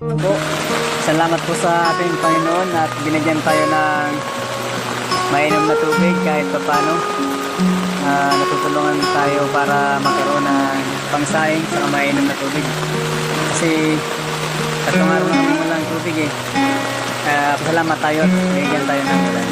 Po, salamat po sa ating Panginoon at binigyan tayo ng mainom na tubig kahit pa paano. Ah, natutulungan tayo para magkaroon ng pangsaing sa mainom na tubig. Kasi tatlong araw na kami walang tubig eh. Kaya salamat tayo at binigyan tayo ng ulan.